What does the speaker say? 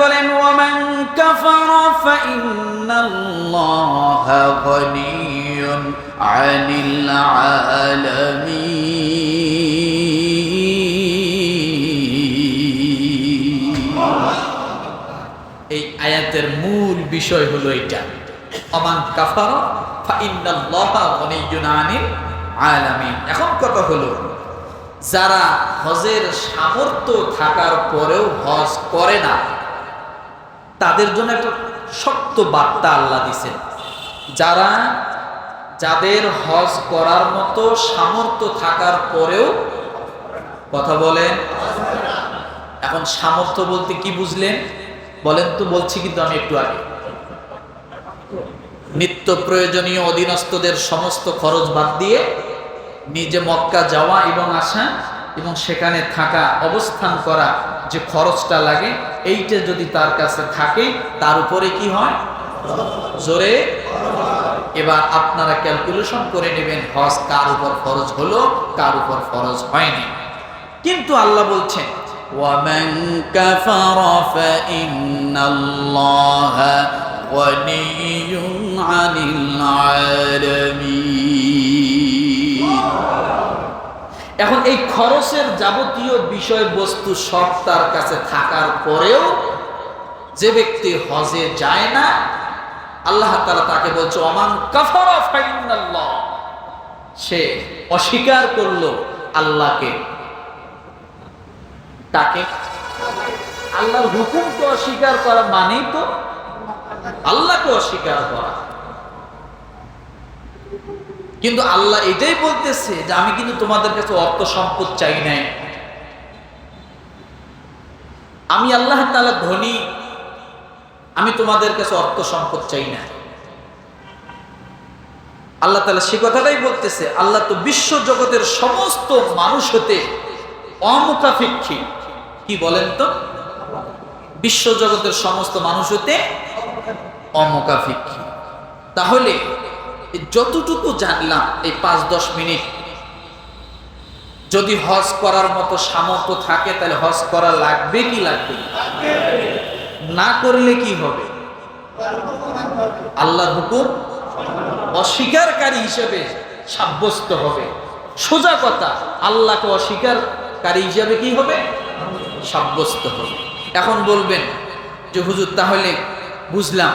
বলেন আনিল এই আয়াতের মূল বিষয় হলো এটা। অমান কাফারা ফাইন্নাল্লাহা গনিয়ুন আনিল আলামিন. এখন কথা হলো, যারা হজের সামর্থ্য থাকার পরেও হজ করে না তাদের জন্য একটা শক্ত বার্তা আল্লাহ দিছেন। যারা যাদের হজ করার মতো সামর্থ্য থাকার পরেও কথা বলেন, এখন সামর্থ্য বলতে কি বুঝলেন? বলেন তো, বলছি কিন্তু আমি একটু আগে। নিত্য প্রয়োজনীয় অধীনস্থদের সমস্ত খরচ বাদ দিয়ে নিজে মক্কা যাওয়া এবং আসা এবং সেখানে থাকা অবস্থান করা যে খরচটা লাগে এইটা যদি তার কাছে থাকে তার উপরে কি হয় জোরে এবার আপনারা ক্যালকুলেশন করে নেবেন হজ কার উপর ফরজ হলো কার উপর ফরজ হয়নি কিন্তু আল্লাহ বলছেন ومن كفر فإن الله غني عن العالمين এখন এই খরচের যাবতীয় বিষয়বস্তু সব তার কাছে থাকার পরেও যে ব্যক্তি হজে যায় না, আল্লাহ তাআলা তাকে বলছে অমান কাফারা সে অস্বীকার করল আল্লাহকে। তাকে আল্লাহর হুকুমকে অস্বীকার করা মানেই তো আল্লাহকে অস্বীকার করা। কিন্তু আল্লাহ এটাই বলতেছে যে আমি কিন্তু তোমাদের কাছে অর্থ সম্পদ চাই নাই। আমি আল্লাহ তাআলা ধনী, আমি তোমাদের কাছে অর্থ সম্পদ চাই না আল্লাহ তাআলা সে কথাটাই বলতেছে, আল্লাহ তো বিশ্ব জগতের সমস্ত মানুষ হতে অমুখাপেক্ষী। কি বলেন তো? বিশ্ব জগতের সমস্ত মানুষ হতে অমুখাপেক্ষী। তাহলে যতটুকু জানলাম এই পাঁচ দশ মিনিট, যদি হজ করার মতো সামর্থ্য থাকে, তাহলে হজ করা লাগবে কি লাগবে না? করলে কি হবে? আল্লাহর হুকুম অস্বীকারকারী হিসেবে সাব্যস্ত হবে। সোজা কথা, আল্লাহকে অস্বীকারকারী হিসেবে কি হবে? সাব্যস্ত হবে। এখন বলবেন যে, হুজুর, তাহলে বুঝলাম